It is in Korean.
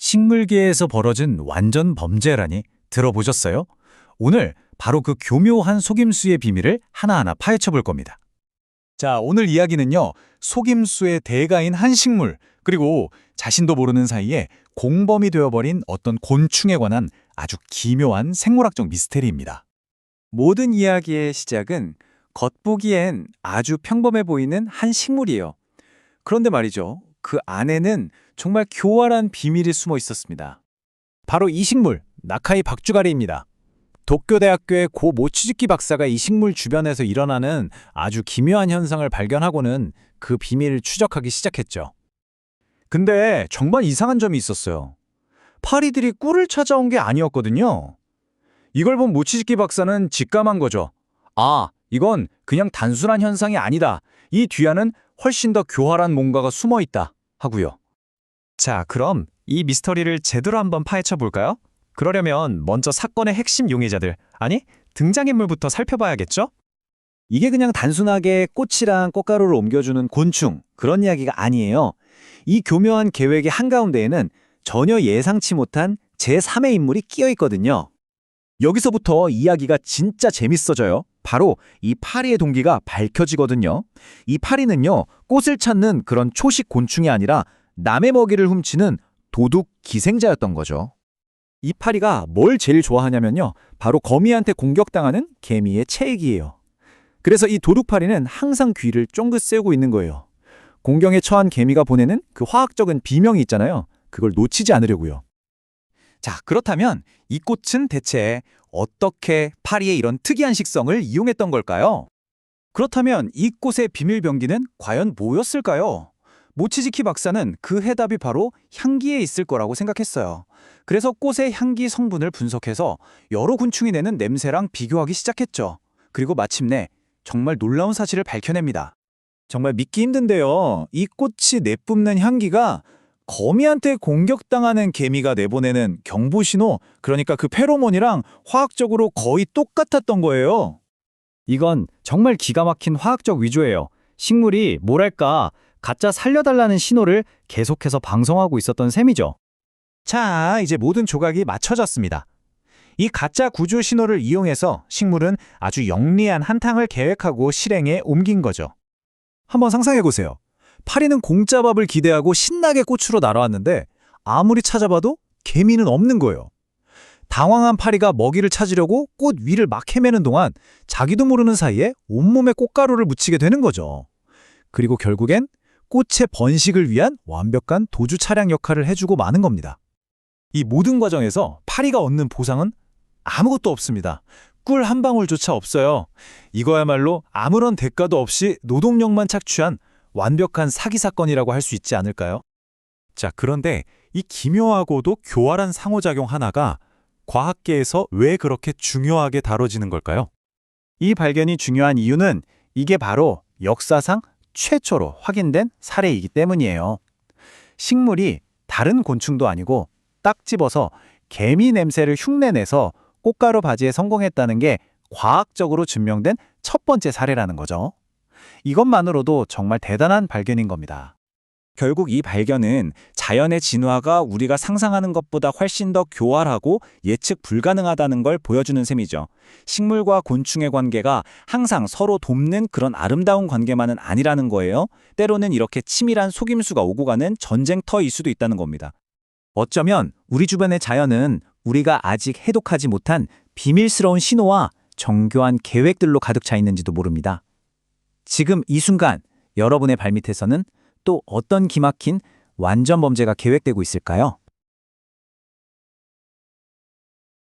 식물계에서 벌어진 완전 범죄라니 들어보셨어요? 오늘 바로 그 교묘한 속임수의 비밀을 하나하나 파헤쳐 볼 겁니다. 자, 오늘 이야기는요. 속임수의 대가인 한 식물, 그리고 자신도 모르는 사이에 공범이 되어버린 어떤 곤충에 관한 아주 기묘한 생물학적 미스테리입니다. 모든 이야기의 시작은 겉보기엔 아주 평범해 보이는 한 식물이에요. 그런데 말이죠. 그 안에는 정말 교활한 비밀이 숨어 있었습니다. 바로 이 식물, 나카이 박주가리입니다. 도쿄대학교의 고 모치즈키 박사가 이 식물 주변에서 일어나는 아주 기묘한 현상을 발견하고는 그 비밀을 추적하기 시작했죠. 근데 정말 이상한 점이 있었어요. 파리들이 꿀을 찾아온 게 아니었거든요. 이걸 본 모치즈키 박사는 직감한 거죠. 아, 이건 그냥 단순한 현상이 아니다. 이 뒤에는 훨씬 더 교활한 뭔가가 숨어 있다. 하고요. 자, 그럼 이 미스터리를 제대로 한번 파헤쳐 볼까요? 그러려면 먼저 사건의 핵심 용의자들, 아니, 등장인물부터 살펴봐야겠죠? 이게 그냥 단순하게 꽃이랑 꽃가루를 옮겨주는 곤충 그런 이야기가 아니에요. 이 교묘한 계획의 한가운데에는 전혀 예상치 못한 제3의 인물이 끼어 있거든요. 여기서부터 이야기가 진짜 재밌어져요. 바로 이 파리의 동기가 밝혀지거든요. 이 파리는요, 꽃을 찾는 그런 초식 곤충이 아니라 남의 먹이를 훔치는 도둑 기생자였던 거죠. 이 파리가 뭘 제일 좋아하냐면요. 바로 거미한테 공격당하는 개미의 체액이에요. 그래서 이 도둑파리는 항상 귀를 쫑긋 세우고 있는 거예요. 공경에 처한 개미가 보내는 그 화학적인 비명이 있잖아요. 그걸 놓치지 않으려고요. 자, 그렇다면 이 꽃은 대체 어떻게 파리의 이런 특이한 식성을 이용했던 걸까요? 그렇다면 이 꽃의 비밀 병기는 과연 뭐였을까요? 모치지키 박사는 그 해답이 바로 향기에 있을 거라고 생각했어요. 그래서 꽃의 향기 성분을 분석해서 여러 곤충이 내는 냄새랑 비교하기 시작했죠. 그리고 마침내 정말 놀라운 사실을 밝혀냅니다. 정말 믿기 힘든데요. 이 꽃이 내뿜는 향기가 거미한테 공격당하는 개미가 내보내는 경보 신호, 그러니까 그 페로몬이랑 화학적으로 거의 똑같았던 거예요. 이건 정말 기가 막힌 화학적 위조예요. 식물이 뭐랄까, 가짜 살려달라는 신호를 계속해서 방송하고 있었던 셈이죠. 자, 이제 모든 조각이 맞춰졌습니다. 이 가짜 구조 신호를 이용해서 식물은 아주 영리한 한탕을 계획하고 실행에 옮긴 거죠. 한번 상상해 보세요. 파리는 공짜밥을 기대하고 신나게 꽃으로 날아왔는데 아무리 찾아봐도 개미는 없는 거예요. 당황한 파리가 먹이를 찾으려고 꽃 위를 막 헤매는 동안 자기도 모르는 사이에 온몸에 꽃가루를 묻히게 되는 거죠. 그리고 결국엔 꽃의 번식을 위한 완벽한 도주 차량 역할을 해주고 마는 겁니다. 이 모든 과정에서 파리가 얻는 보상은 아무것도 없습니다. 꿀 한 방울조차 없어요. 이거야말로 아무런 대가도 없이 노동력만 착취한 완벽한 사기 사건이라고 할 수 있지 않을까요? 자, 그런데 이 기묘하고도 교활한 상호작용 하나가 과학계에서 왜 그렇게 중요하게 다뤄지는 걸까요? 이 발견이 중요한 이유는 이게 바로 역사상 최초로 확인된 사례이기 때문이에요. 식물이 다른 곤충도 아니고 딱 집어서 개미 냄새를 흉내내서 꽃가루 바지에 성공했다는 게 과학적으로 증명된 첫 번째 사례라는 거죠. 이것만으로도 정말 대단한 발견인 겁니다. 결국 이 발견은 자연의 진화가 우리가 상상하는 것보다 훨씬 더 교활하고 예측 불가능하다는 걸 보여주는 셈이죠. 식물과 곤충의 관계가 항상 서로 돕는 그런 아름다운 관계만은 아니라는 거예요. 때로는 이렇게 치밀한 속임수가 오고 가는 전쟁터일 수도 있다는 겁니다. 어쩌면 우리 주변의 자연은 우리가 아직 해독하지 못한 비밀스러운 신호와 정교한 계획들로 가득 차 있는지도 모릅니다. 지금 이 순간 여러분의 발밑에서는 또 어떤 기막힌 완전 범죄가 계획되고 있을까요?